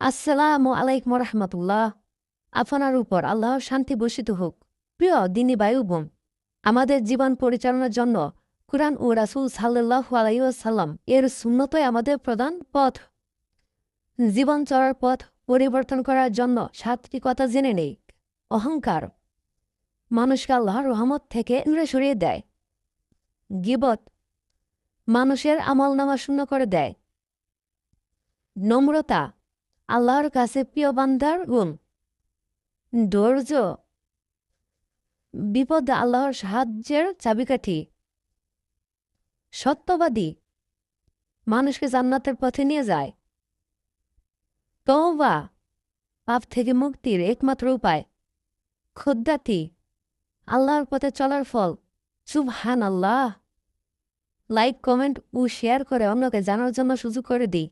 আসসালামু আলাইকুম রহমতুল্লাহ আপনার উপর আল্লাহ শান্তি বসিত হোক প্রিয় দিনী বায়ু আমাদের জীবন পরিচালনার জন্য কুরআন ও রাসুল সাল্লাহ আলাইসাল্লাম এর শূন্যতই আমাদের প্রধান পথ জীবন চলার পথ পরিবর্তন করার জন্য সাতটি কথা জেনে নেই অহংকার মানুষকে আল্লাহর রহমত থেকে দূরে সরিয়ে দেয় গিবত মানুষের আমল নামা শূন্য করে দেয় নম্রতা আল্লাহর কাছে প্রিয় বান্দার গুণ। ধৈর্য। বিপদ আল্লাহর সাহায্যের চাবিকাঠি। সত্যবাদী। মানুষকে জান্নাতের পথে নিয়ে যায়। তওবা। পাপ থেকে মুক্তির একমাত্র উপায়। খুদ্দাতি। আল্লাহর পথে চলার ফল। সুবহান আল্লাহ লাইক, কমেন্ট ও শেয়ার করে অন্যকে জানার জন্য সুযোগ করে দিই।